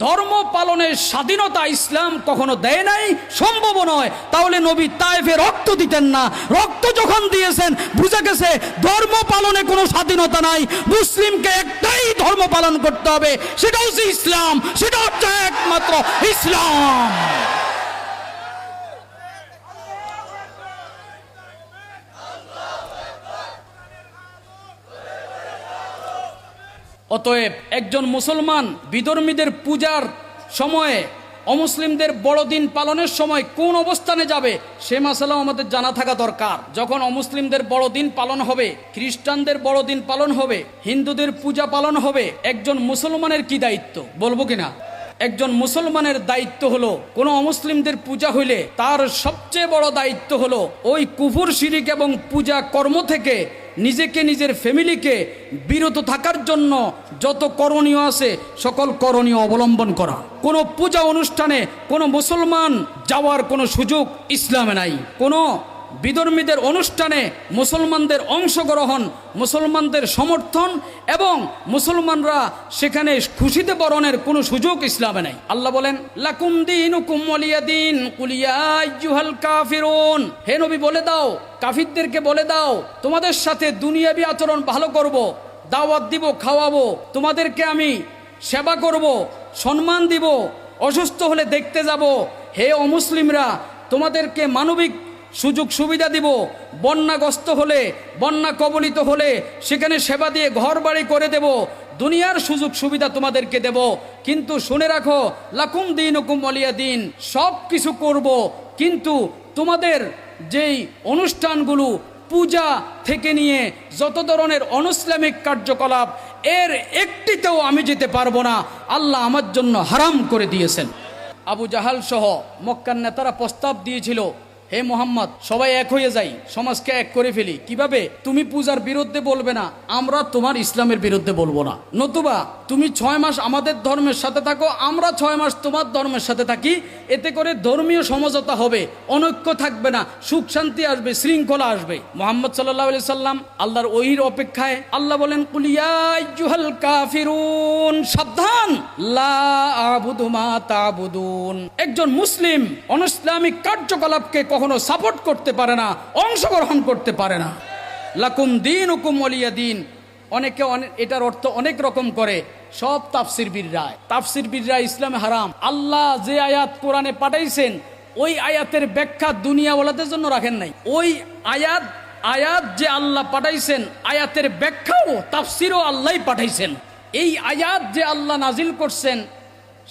ধর্ম পালনের স্বাধীনতা ইসলাম কখনো দেয় নাই? সম্ভব নয়। তাহলে নবী তায়েফে রক্ত দিতেন না। রক্ত যখন দিয়েছেন, বুঝে গেছে ধর্ম পালনে কোনো স্বাধীনতা নাই। মুসলিমকে একটাই ধর্ম পালন করতে হবে। সেটা হচ্ছে ইসলাম। সেটা হচ্ছে একমাত্র ইসলাম। অতএব একজন মুসলমান বিধর্মীদের পূজার সময়ে অমুসলিমদের বড়দিন পালনের সময় কোন অবস্থানে যাবে, সে মাসালাও আমাদের জানা থাকা দরকার। যখন অমুসলিমদের বড়দিন পালন হবে, খ্রিস্টানদের বড়দিন পালন হবে, হিন্দুদের পূজা পালন হবে, একজন মুসলমানের কি দায়িত্ব? বলব কিনা? একজন মুসলমানের দায়িত্ব হলো, কোনো অমুসলিমদের পূজা হইলে তার সবচেয়ে বড় দায়িত্ব হলো ওই কুফুর শিরিক এবং পূজা কর্ম থেকে নিজেকে নিজের ফ্যামিলিকে বিরত থাকার জন্য যত করণীয় আছে সকল করণীয় অবলম্বন করা। কোনো পূজা অনুষ্ঠানে কোনো মুসলমান যাওয়ার কোনো সুযোগ ইসলামে নাই। কোনো বিধর্মীদের অনুষ্ঠানে মুসলমানদের অংশগ্রহণ, মুসলমানদের সমর্থন এবং মুসলমানরা সেখানে খুশিতে বরণের কোনো সুযোগ ইসলামে নেই। আল্লাহ বলেন, লাকুম দিন দিন কুলিয়াল কাফিরুন। হে নবী, বলে দাও, কাফিরদেরকে বলে দাও, তোমাদের সাথে দুনিয়াবি আচরণ ভালো করব, দাওয়াত দিব, খাওয়াবো, তোমাদেরকে আমি সেবা করব, সম্মান দিব, অসুস্থ হলে দেখতে যাব। হে অমুসলিমরা, তোমাদেরকে মানবিক সুযোগ সুবিধা দিব। বন্যাগ্রস্ত হলে, বন্যা কবলিত হলে সেখানে সেবা দিয়ে ঘর বাড়ি করে দেব। দুনিয়ার সুযোগ সুবিধা তোমাদেরকে দেব। কিন্তু শুনে রাখো, লাকুম দিন হুকুম অলিয়া দিন, সব কিছু করব। কিন্তু তোমাদের যেই অনুষ্ঠানগুলো, পূজা থেকে নিয়ে যত ধরনের অনুসলামিক কার্যকলাপ, এর একটিতেও আমি যেতে পারব না। আল্লাহ আমার জন্য হারাম করে দিয়েছেন। আবু জাহাল সহ মক্কার নেতারা প্রস্তাব দিয়েছিল হে মোহাম্মদ, সবাই এক হয়ে যাই, সমাজকে এক করে ফেলি। কীভাবে? তুমি পূজার বিরুদ্ধে বলবে না, আমরা তোমার ইসলামের বিরুদ্ধে বলব না। নতুবা, তুমি ছয় মাস আমাদের ধর্মের সাথে থাকো, আমরা ছয় মাস তোমার ধর্মের সাথে থাকি, এতে করে ধর্মীয় সমঝোতা হবে, অনৈক্য থাকবে না, সুখ শান্তি আসবে, শৃঙ্খলা আসবে। মোহাম্মদ সাল্লাহ সাল্লাম আল্লাহর ওহির অপেক্ষায় আল্লাহ বলেন কাফিরুন, সাবধান, লা একজন মুসলিম অনইসলামিক কার্যকলাপকে কখনো সাপোর্ট করতে পারে না, অংশগ্রহণ করতে পারে না। লাকুম দিন হুকুম অলিয়া দিন। অনেকে এটার অর্থ অনেক রকম করে, সব তাফসির বীররায় তাফসির বীররা ইসলামে হারাম। আল্লাহ যে আয়াত কোরআনে পাঠাইছেন, ওই আয়াতের ব্যাখ্যা দুনিয়াওয়ালাদের জন্য রাখেন নাই। ওই আয়াত আয়াত যে আল্লাহ পাঠাইছেন, আয়াতের ব্যাখ্যাও, তাফসিরও আল্লাহই পাঠাইছেন। এই আয়াত যে আল্লাহ নাজিল করছেন,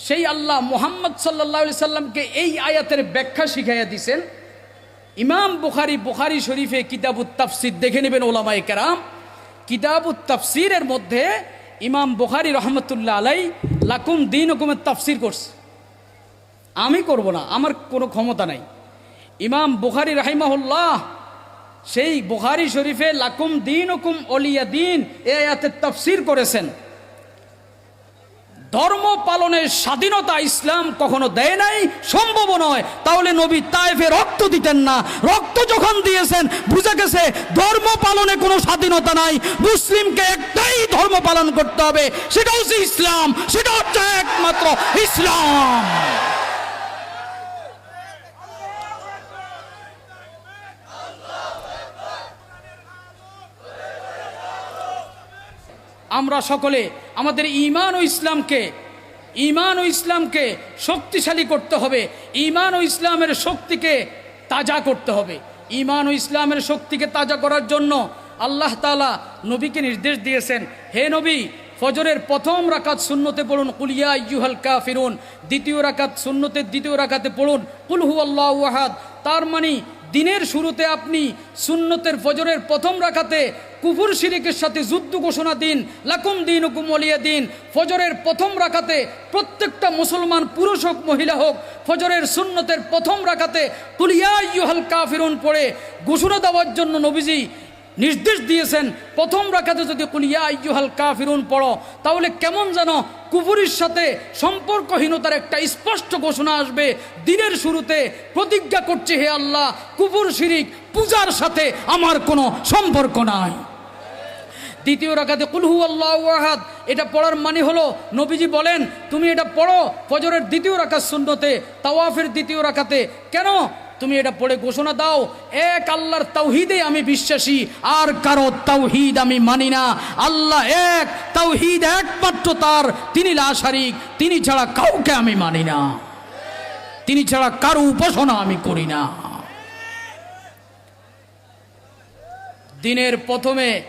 সেই আল্লাহ মোহাম্মদ সাল্লাহ সাল্লামকে এই আয়াতের ব্যাখ্যা শিখাইয়া দিছেন ইমাম বুখারি বুখারি শরীফে কিতাবুত তাফসির দেখে নেবেন ওলামাই কেরাম। কিতাবুত তাফসিরের মধ্যে ইমাম বুখারি রহমতুল্লাহ আলাই লাকুম দিন হুকুমের তাফসির করছে। আমি করব না, আমার কোনো ক্ষমতা নাই। ইমাম বুখারি রাহিমাহুল্লাহ সেই বুখারি শরীফে লাকুম দিন হুকুম অলিয়া দিন এ আয়াতের তাফসির করেছেন। ধর্ম পালনের স্বাধীনতা ইসলাম কখনো দেয় নাই সম্ভব নয়। তাহলে নবী তায়েফে রক্ত দিতেন না। রক্ত যখন দিয়েছেন, বুঝে গেছে ধর্ম পালনে কোনো স্বাধীনতা নাই। মুসলিমকে একটাই ধর্ম পালন করতে হবে, সেটা হচ্ছে ইসলাম। সেটা হচ্ছে একমাত্র ইসলাম। আমরা সকলে আমাদের ইমান ও ইসলামকে ইমান ও ইসলামকে শক্তিশালী করতে হবে। ইমান ও ইসলামের শক্তিকে তাজা করতে হবে। ইমান ও ইসলামের শক্তিকে তাজা করার জন্য আল্লাহ তালা নবীকে নির্দেশ দিয়েছেন, হে নবী, ফজরের প্রথম রাকাত শূন্যতে পড়ুন। কুলিয়া ইউহাল কাফিরুন। দ্বিতীয় রাকাত শূন্যতে দ্বিতীয় রাকাতে পড়ুন। কুলহু আল্লাহ ওয়াহাদ তার মানে দিনের শুরুতে আপনি সুন্নতের ফজরের প্রথম রাখাতে কুফুর শিরিকের সাথে যুদ্ধ ঘোষণা দিন, লাকুম দিন হুকুম অলিয়া দিন। ফজরের প্রথম রাখাতে প্রত্যেকটা মুসলমান পুরুষ হোক, মহিলা হোক, ফজরের সুন্নতের প্রথম রাখাতে তুলিয়া ইউহাল কাফিরুন পড়ে ঘোষণা দেওয়ার জন্য নবীজি নির্দেশ দিয়েছেন, প্রথম রাখাতে যদি কুলিয়া ইউহাল কাফিরুন পড়ো, তাহলে কেমন যেন কুফুরির সাথে সম্পর্কহীনতার একটা স্পষ্ট ঘোষণা আসবে। দিনের শুরুতে প্রতিজ্ঞা করছে, হে আল্লাহ, কুফুর শিরিক, পূজার সাথে আমার কোনো সম্পর্ক নাই। দ্বিতীয় রাখাতে কুলহু আল্লাহ আহাদ, এটা পড়ার মানে হলো, নবীজি বলেন, তুমি এটা পড়ো ফজরের দ্বিতীয় রাখার শূন্যতে তাওয়াফের দ্বিতীয় রাখাতে কেন? তুমি এটা পড়ে ঘোষণা দাও, এক আল্লাহর তাওহিদে আমি বিশ্বাসী, আর কারও তাওহিদ আমি মানি না। আল্লাহ এক তাওহিদ একমাত্র তার, তিনি লাশারিক, তিনি ছাড়া কাউকে আমি মানি না। তিনি ছাড়া কারও উপাসনা আমি করি না। দিনের প্রথমে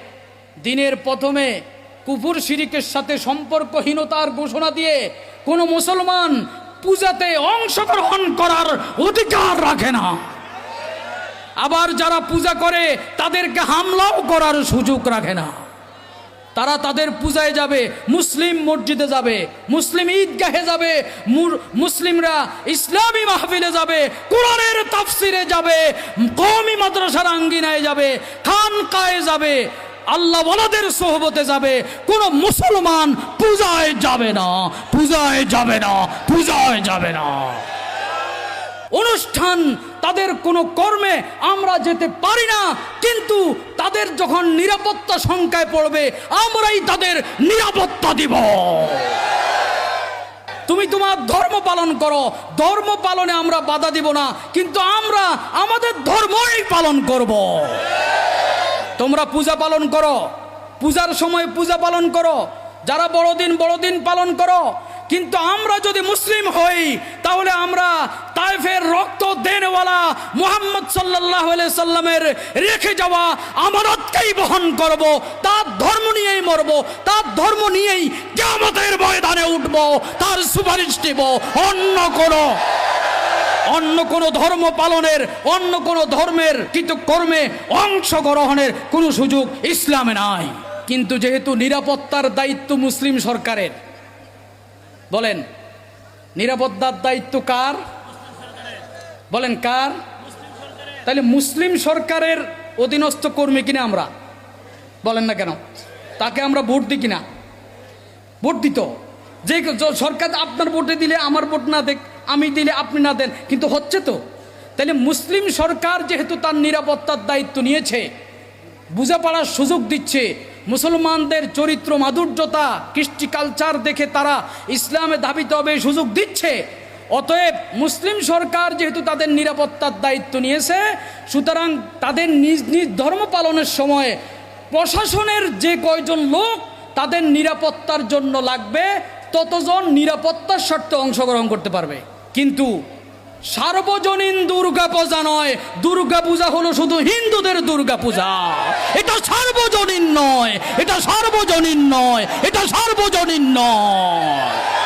দিনের প্রথমে কুফুর শিরিকের সাথে সম্পর্কহীনতার ঘোষণা দিয়ে কোনো মুসলমান পূজাতে অংশগ্রহণ করার অধিকার রাখে না। আবার যারা পূজা করে, তাদেরকে হামলাও করার সুযোগ রাখে না। তারা তাদের পূজায় যাবে, মুসলিম মসজিদে যাবে, মুসলিম ঈদগাহে যাবে মুসলিমরা ইসলামী মাহফিলে যাবে, কোরআনের তাফসিরে যাবে, কওমি মাদ্রাসার আঙ্গিনায় যাবে, খানকায় যাবে আল্লাহ ওয়ালাদের সোহবতে যাবে, কোন মুসলমান পূজায় যাবে না, পূজায় যাবে না, পূজায় যাবে না। অনুষ্ঠান তাদের কোনো কর্মে আমরা যেতে পারি না, কিন্তু তাদের যখন নিরাপত্তা সংখ্যায় পড়বে, আমরাই তাদের নিরাপত্তা দিব। তুমি তোমার ধর্ম পালন করো, ধর্ম পালনে আমরা বাধা দিব না, কিন্তু আমরা আমাদের ধর্মই পালন করব। তোমরা পূজা পালন করো। পূজার সময় পূজা পালন করো। যারা বড়দিন বড়দিন পালন করো। কিন্তু আমরা যদি মুসলিম হই, তাহলে আমরা তাইফের রক্ত দেনওয়ালা মুহাম্মদ সাল্লাহ সাল্লামের রেখে যাওয়া আমারতকেই বহন করব। তার ধর্ম নিয়েই মরব। তার ধর্ম নিয়েই কেমতের ময়দানে উঠব। তার সুপারিশ দেব অন্য কোনো অন্য কোনো ধর্ম পালনের, অন্য কোনো ধর্মের কিন্তু কর্মে অংশগ্রহণের কোনো সুযোগ ইসলামে নাই। কিন্তু যেহেতু নিরাপত্তার দায়িত্ব মুসলিম সরকারের, বলেন, নিরাপত্তার দায়িত্ব কার? বলেন, কার? তাহলে মুসলিম সরকারের অধীনস্থ কর্মী কিনা আমরা? বলেন না কেন? তাকে আমরা ভোট দিই কিনা? ভোট দিত। যে সরকার আপনার ভোটে দিলে আমার ভোট না দেখ আমি দিলে আপনি না দেন, কিন্তু হচ্ছে তো। তাহলে মুসলিম সরকার যেহেতু তার নিরাপত্তার দায়িত্ব নিয়েছে বুঝে পড়ার সুযোগ দিচ্ছে, মুসলমানদের চরিত্র, মাধুর্যতা, কৃষ্টি কালচার দেখে তারা ইসলামে ধাবিত হবে সুযোগ দিচ্ছে। অতএব মুসলিম সরকার যেহেতু তাদের নিরাপত্তার দায়িত্ব নিয়েছে, সুতরাং তাদের নিজ নিজ ধর্ম পালনের সময় প্রশাসনের যে কয়জন লোক, তাদের নিরাপত্তার জন্য লাগবে, ততজন নিরাপত্তার স্বার্থে অংশগ্রহণ করতে পারবে। কিন্তু সার্বজনীন দুর্গা পূজা নয়, দুর্গা পূজা হলো শুধু হিন্দুদের দুর্গা পূজা। এটা সার্বজনীন নয়, এটা সার্বজনীন নয়, এটা সার্বজনীন নয়।